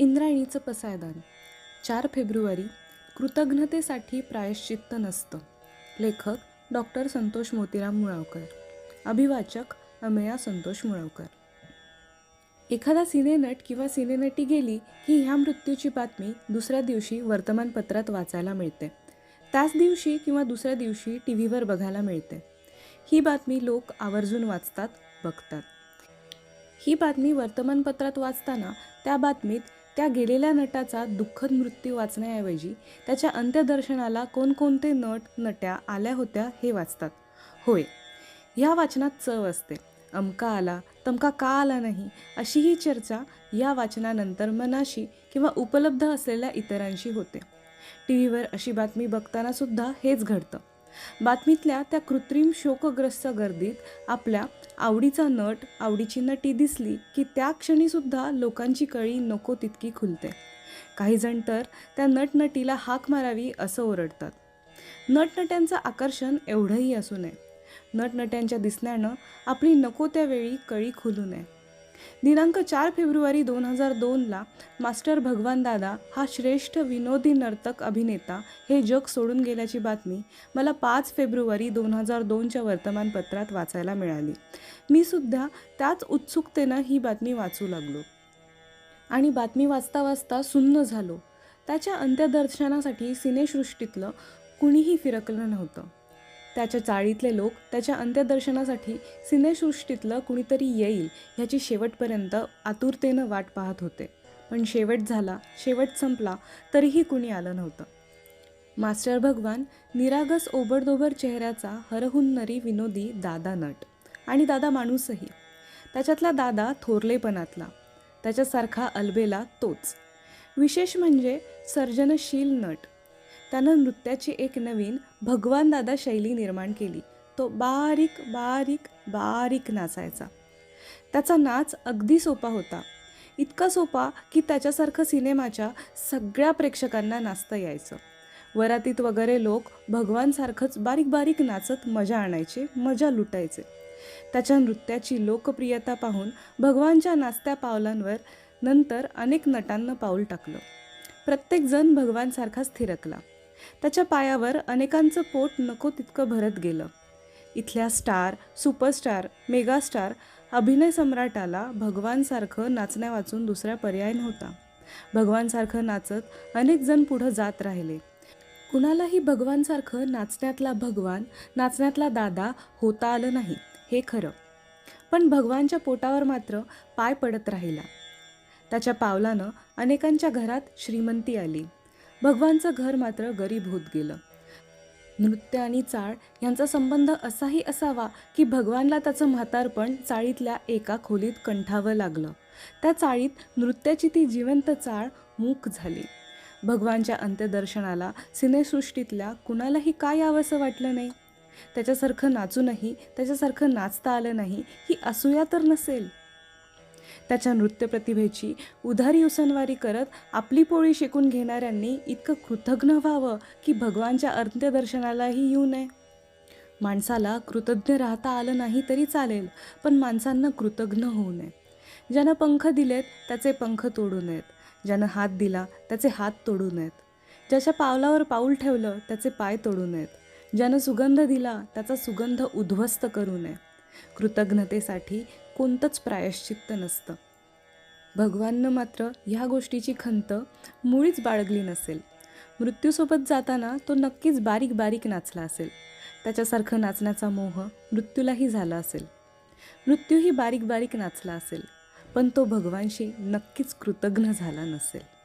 इंद्रायणीचं पसायदान. चार फेब्रुवारी कृतज्ञतेसाठी प्रायश्चित्त नसतं. लेखक डॉक्टर संतोष मोतीराम मुळावकर. अभिवाचक अमेया संतोष मुळावकर. एखादा सिनेनट किंवा सिनेनटी गेली की ह्या मृत्यूची बातमी दुसऱ्या दिवशी वर्तमानपत्रात वाचायला मिळते. त्याच दिवशी किंवा दुसऱ्या दिवशी टी व्हीवर बघायला मिळते. ही बातमी लोक आवर्जून वाचतात बघतात. ही बातमी वर्तमानपत्रात वाचताना त्या बातमीत त्या गेलेल्या नटाचा दुःखद मृत्यू वाचण्याऐवजी त्याच्या अंत्यदर्शनाला कोणकोणते नट नट्या आल्या होत्या हे वाचतात. होय ह्या वाचनात चव असते. अमका आला तमका का आला नाही अशी ही चर्चा या वाचनानंतर मनाशी किंवा उपलब्ध असलेल्या इतरांशी होते. टी व्हीवर अशी बातमी बघताना सुद्धा हेच घडतं. बातमीतल्या त्या कृत्रिम शोकग्रस्त गर्दीत आपल्या आवडीचा नट आवडीची नटी दिसली की त्या क्षणीसुद्धा लोकांची कळी नको तितकी खुलते. काही जण तर त्या नटनटीला हाक मारावी असं ओरडतात. नटनट्यांचं आकर्षण एवढंही असू नये. नटनट्यांच्या दिसण्यानं आपली नको त्यावेळी कळी खुलू नये. दिनांक चार फेब्रुवारी दोन हजार दोनला मास्टर भगवान दादा हा श्रेष्ठ विनोदी नर्तक अभिनेता हे जग सोडून गेल्याची बातमी मला पाच फेब्रुवारी दोन हजार दोनच्या वर्तमानपत्रात वाचायला मिळाली. मी सुद्धा त्याच उत्सुकतेनं ही बातमी वाचू लागलो. आणि बातमी वाचता वाचता सुन्न झालो. त्याच्या अंत्यदर्शनासाठी सिनेसृष्टीतलं कुणीही फिरकलं नव्हतं. त्याच्या चाळीतले लोक त्याच्या अंत्यदर्शनासाठी सिनेसृष्टीतलं कुणीतरी येईल ह्याची शेवटपर्यंत आतुरतेनं वाट पाहत होते. पण शेवट झाला शेवट संपला तरीही कुणी आलं नव्हतं. मास्टर भगवान निरागस ओबडदोबर चेहऱ्याचा हरहुन्नरी विनोदी दादा नट आणि दादा माणूसही. त्याच्यातला दादा थोरलेपणातला त्याच्यासारखा अलबेला तोच. विशेष म्हणजे सर्जनशील नट. त्यानं नृत्याची एक नवीन भगवान दादा शैली निर्माण केली. तो बारीक बारीक बारीक नाचायचा. त्याचा नाच अगदी सोपा होता. इतका सोपा की त्याच्यासारखं सिनेमाच्या सगळ्या प्रेक्षकांना नाचता यायचं. वरातीत वगैरे लोक भगवानसारखंच बारीक बारीक नाचत मजा आणायचे मजा लुटायचे. त्याच्या नृत्याची लोकप्रियता पाहून भगवानच्या नाचत्या पावलांवर नंतर अनेक नटांना पाऊल टाकलं. प्रत्येकजण भगवानसारखाच थिरकला. त्याच्या पायावर अनेकांचं पोट नको तितकं भरत गेलं. इथल्या स्टार सुपरस्टार मेगास्टार अभिनय सम्राटाला भगवानसारखं नाचण्या वाचून दुसरा पर्याय नव्हता. भगवानसारखं नाचत अनेक जण पुढं जात राहिले. कुणालाही भगवानसारखं नाचण्यातला भगवान नाचण्यातला दादा होता आलं नाही हे खरं. पण भगवानच्या पोटावर मात्र पाय पडत राहिला. त्याच्या पावलानं अनेकांच्या घरात श्रीमंती आली. भगवानचं घर मात्र गरीब होत गेलं. नृत्य आणि चाळ यांचा संबंध असाही असावा की भगवानला त्याचं म्हातारपण चाळीतल्या एका खोलीत कंठावं लागलं. त्या चाळीत नृत्याची ती जिवंत चाळ मूक झाली. भगवानच्या अंत्यदर्शनाला सिनेसृष्टीतल्या कुणालाही काय यावंसं वाटलं नाही? त्याच्यासारखं नाचूनही त्याच्यासारखं नाचता आलं नाही ही असूया तर नसेल. त्याच्या नृत्यप्रतिभेची उधारी उसनवारी करत आपली पोळी शिकून घेणाऱ्यांनी इतकं कृतज्ञ व्हावं की भगवानच्या अंत्यदर्शनालाही येऊ नये. माणसाला कृतज्ञ राहता आलं नाही तरी चालेल पण माणसांना कृतज्ञ होऊ नये. ज्यानं पंख दिलेत त्याचे पंख तोडू नयेत. ज्यानं हात दिला त्याचे हात तोडू नयेत. ज्याच्या पावलावर पाऊल ठेवलं त्याचे पाय तोडू नयेत. ज्यानं सुगंध दिला त्याचा सुगंध उद्ध्वस्त करू नये. कृतज्ञतेसाठी कोणतंच प्रायश्चित्त नसतं. भगवाननं मात्र ह्या गोष्टीची खंत मुळीच बाळगली नसेल. मृत्यूसोबत जाताना तो नक्कीच बारीक बारीक नाचला असेल. त्याच्यासारखं नाचण्याचा मोह मृत्यूलाही झाला असेल. मृत्यूही बारीक बारीक नाचला असेल. पण तो भगवानशी नक्कीच कृतज्ञ झाला नसेल.